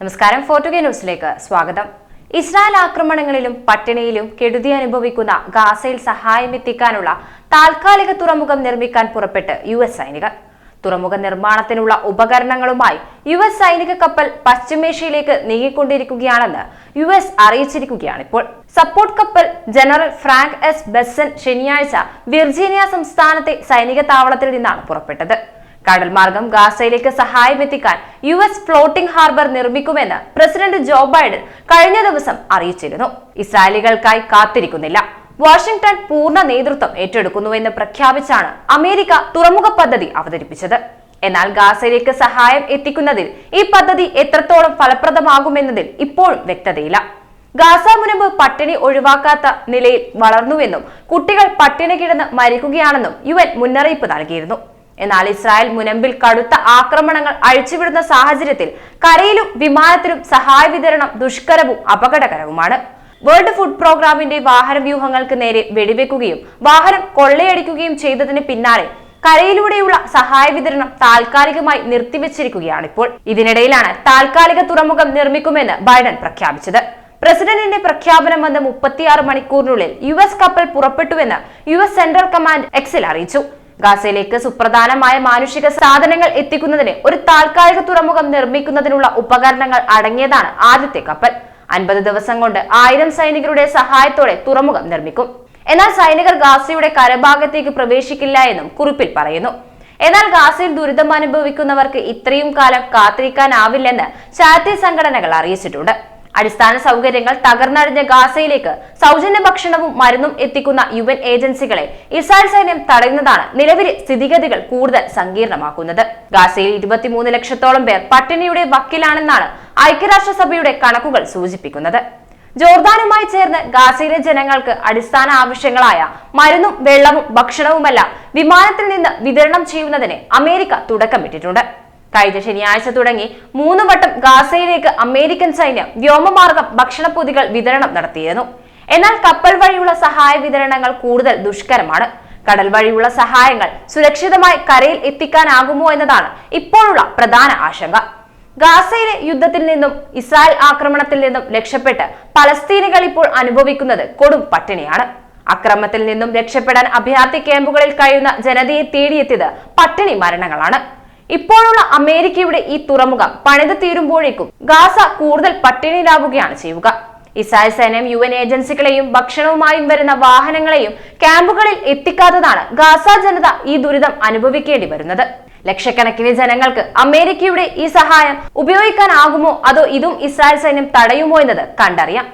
നമസ്കാരം ഫോർട്ടുഗേ ന്യൂസിലേക്ക് സ്വാഗതം. ഇസ്രായേൽ ആക്രമണങ്ങളിലും പട്ടിണിയിലും കെടുതി അനുഭവിക്കുന്ന ഗാസയിൽ സഹായം എത്തിക്കാനുള്ള താൽക്കാലിക തുറമുഖം നിർമ്മിക്കാൻ പുറപ്പെട്ട് യു എസ് സൈനികർ. തുറമുഖ നിർമ്മാണത്തിനുള്ള ഉപകരണങ്ങളുമായി യു എസ് സൈനിക കപ്പൽ പശ്ചിമേഷ്യയിലേക്ക് നീങ്ങിക്കൊണ്ടിരിക്കുകയാണെന്ന് യു എസ് അറിയിച്ചിരിക്കുകയാണിപ്പോൾ സപ്പോർട്ട് കപ്പൽ ജനറൽ ഫ്രാങ്ക് എസ് ബെസ്സൻ ശനിയാഴ്ച വിർജീനിയ സംസ്ഥാനത്തെ സൈനിക താവളത്തിൽ നിന്നാണ് പുറപ്പെട്ടത്. കടൽമാർഗം ഗാസയിലേക്ക് സഹായം എത്തിക്കാൻ യു എസ് ഫ്ലോട്ടിംഗ് ഹാർബർ നിർമ്മിക്കുമെന്ന് പ്രസിഡന്റ് ജോ ബൈഡൻ കഴിഞ്ഞ ദിവസം അറിയിച്ചിരുന്നു. ഇസ്രായേലികൾക്കായി കാത്തിരിക്കുന്നില്ല. വാഷിംഗ്ടൺ പൂർണ നേതൃത്വം ഏറ്റെടുക്കുന്നുവെന്ന് പ്രഖ്യാപിച്ചാണ് അമേരിക്ക തുറമുഖ പദ്ധതി അവതരിപ്പിച്ചത്. എന്നാൽ ഗാസയിലേക്ക് സഹായം എത്തിക്കുന്നതിൽ ഈ പദ്ധതി എത്രത്തോളം ഫലപ്രദമാകുമെന്നതിൽ ഇപ്പോഴും വ്യക്തതയില്ല. ഗാസ മുനമ്പ് പട്ടിണി ഒഴിവാക്കാത്ത നിലയിൽ വളർന്നുവെന്നും കുട്ടികൾ പട്ടിണി കിടന്ന് മരിക്കുകയാണെന്നും യു മുന്നറിയിപ്പ് നൽകിയിരുന്നു. എന്നാൽ ഇസ്രായേൽ മുനമ്പിൽ കടുത്ത ആക്രമണങ്ങൾ അഴിച്ചുവിടുന്ന സാഹചര്യത്തിൽ കരയിലും വിമാനത്തിലും സഹായ വിതരണം ദുഷ്കരവും അപകടകരവുമാണ്. വേൾഡ് ഫുഡ് പ്രോഗ്രാമിന്റെ വാഹന വ്യൂഹങ്ങൾക്ക് നേരെ വെടിവെക്കുകയും വാഹനം കൊള്ളയടിക്കുകയും ചെയ്തതിന് പിന്നാലെ കരയിലൂടെയുള്ള സഹായ വിതരണം താൽക്കാലികമായി നിർത്തിവെച്ചിരിക്കുകയാണിപ്പോൾ. ഇതിനിടയിലാണ് താൽക്കാലിക തുറമുഖം നിർമ്മിക്കുമെന്ന് ബൈഡൻ പ്രഖ്യാപിച്ചത്. പ്രസിഡന്റിന്റെ പ്രഖ്യാപനം വന്ന് മുപ്പത്തിയാറ് മണിക്കൂറിനുള്ളിൽ യു എസ് കപ്പൽ പുറപ്പെട്ടുവെന്ന് യു എസ് സെൻട്രൽ കമാൻഡ് എക്സിൽ അറിയിച്ചു. ഗാസയിലേക്ക് സുപ്രധാനമായ മാനുഷിക സാധനങ്ങൾ എത്തിക്കുന്നതിന് ഒരു താൽക്കാലിക തുറമുഖം നിർമ്മിക്കുന്നതിനുള്ള ഉപകരണങ്ങൾ അടങ്ങിയതാണ് ആദ്യത്തെ കപ്പൽ. അൻപത് ദിവസം കൊണ്ട് ആയിരം സൈനികരുടെ സഹായത്തോടെ തുറമുഖം നിർമ്മിക്കും. എന്നാൽ സൈനികർ ഗാസയുടെ കരഭാഗത്തേക്ക് പ്രവേശിക്കില്ല എന്നും കുറിപ്പിൽ പറയുന്നു. എന്നാൽ ഗാസയിൽ ദുരിതം അനുഭവിക്കുന്നവർക്ക് ഇത്രയും കാലം കാത്തിരിക്കാനാവില്ലെന്ന് ചാരിറ്റി സംഘടനകൾ അറിയിച്ചിട്ടുണ്ട്. അടിസ്ഥാന സൗകര്യങ്ങൾ തകർന്നടിഞ്ഞ ഗാസയിലേക്ക് സൗജന്യ ഭക്ഷണവും മരുന്നും എത്തിക്കുന്ന യു എൻ ഏജൻസികളെ ഇസ്രായേൽ സൈന്യം തടയുന്നതാണ് നിലവിലെ സ്ഥിതിഗതികൾ കൂടുതൽ സങ്കീർണമാക്കുന്നത്. ഗാസയിൽ ഇരുപത്തിമൂന്ന് ലക്ഷത്തോളം പേർ പട്ടിണിയുടെ വക്കിലാണെന്നാണ് ഐക്യരാഷ്ട്രസഭയുടെ കണക്കുകൾ സൂചിപ്പിക്കുന്നത്. ജോർദാനുമായി ചേർന്ന് ഗാസയിലെ ജനങ്ങൾക്ക് അടിസ്ഥാന ആവശ്യങ്ങളായ മരുന്നും വെള്ളവും ഭക്ഷണവുമെല്ലാം വിമാനത്തിൽ നിന്ന് വിതരണം ചെയ്യുന്നതിന് അമേരിക്ക തുടക്കമിട്ടിട്ടുണ്ട്. കഴിഞ്ഞ ശനിയാഴ്ച തുടങ്ങി മൂന്ന് വട്ടം ഗാസയിലേക്ക് അമേരിക്കൻ സൈന്യം വ്യോമമാർഗം ഭക്ഷണപ്പൊതികൾ വിതരണം നടത്തിയിരുന്നു. എന്നാൽ കപ്പൽ വഴിയുള്ള സഹായ വിതരണങ്ങൾ കൂടുതൽ ദുഷ്കരമാണ്. കടൽ വഴിയുള്ള സഹായങ്ങൾ സുരക്ഷിതമായി കരയിൽ എത്തിക്കാനാകുമോ എന്നതാണ് ഇപ്പോഴുള്ള പ്രധാന ആശങ്ക. ഗാസയിലെ യുദ്ധത്തിൽ നിന്നും ഇസ്രായേൽ ആക്രമണത്തിൽ നിന്നും രക്ഷപ്പെട്ട് പലസ്തീനികൾ ഇപ്പോൾ അനുഭവിക്കുന്നത് കൊടും പട്ടിണിയാണ്. അക്രമത്തിൽ നിന്നും രക്ഷപ്പെടാൻ അഭയാർത്ഥി ക്യാമ്പുകളിൽ കഴിയുന്ന ജനതയെ തേടിയെത്തിയത് പട്ടിണി മരണങ്ങളാണ്. ഇപ്പോഴുള്ള അമേരിക്കയുടെ ഈ തുറമുഖം പണിത് തീരുമ്പോഴേക്കും ഗാസ കൂടുതൽ പട്ടിണിയിലാവുകയാണ് ചെയ്യുക. ഇസ്രായേൽ സൈന്യം യു എൻ ഏജൻസികളെയും ഭക്ഷണവുമായും വരുന്ന വാഹനങ്ങളെയും ക്യാമ്പുകളിൽ എത്തിക്കാത്തതാണ് ഗാസ ജനത ഈ ദുരിതം അനുഭവിക്കേണ്ടി വരുന്നത്. ലക്ഷക്കണക്കിന് ജനങ്ങൾക്ക് അമേരിക്കയുടെ ഈ സഹായം ഉപയോഗിക്കാനാകുമോ അതോ ഇതും ഇസ്രായേൽ സൈന്യം തടയുമോ എന്നത് കണ്ടറിയാം.